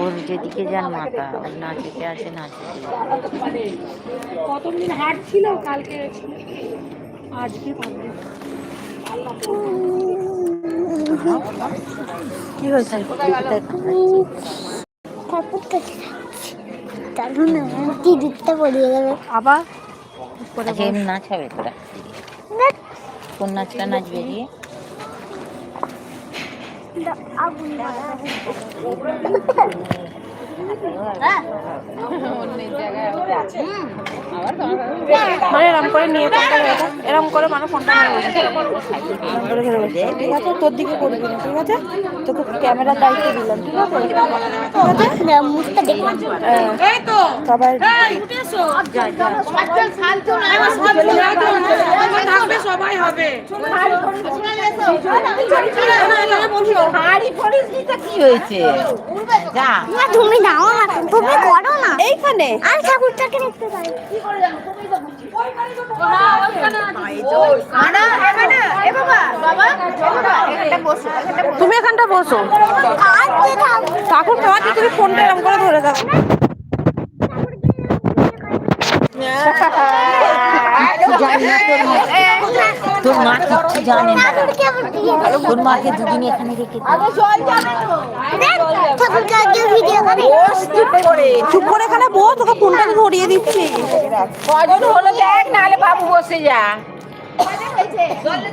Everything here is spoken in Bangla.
ওর যেদিকে যান মাথা ওর নাচেতে আছে নাচেতে প্রথম দিন হাট ছিল কালকে? আজকে কি হয়েছে? আবার? আচ্ছা নাচ হবে তোরা? কোন নাচটা নাচবে দিয়ে মানে এরম করে নিয়ে ফোনটা এরম করে মানে ফোনটা। ঠিক আছে তোর দিকে করবি না ঠিক আছে? তোকে ক্যামেরার দায়িত্ব দিলাম ঠিক আছে? ঠিক আছে? মুখটা হ্যাঁ। সবাই হবে। কি হয়েছে যা তুমি দাও না তুমি করো না এইখানে আমি ঠাকুরটাকে দেখতে পাই তুমি এখানটা বসো। ঠাকুর খাওয়াতে তুমি ফোনটা এরম করে ধরে থাকো তোর মা কিচ্ছু জানে না। তোর মাকে দুদিন এখানে রেখে চুপ করে এখানে বউ তোকে ফোনটা ধরিয়ে দিচ্ছি। কজন হলো দেখ নাহলে বাবু বসে যা।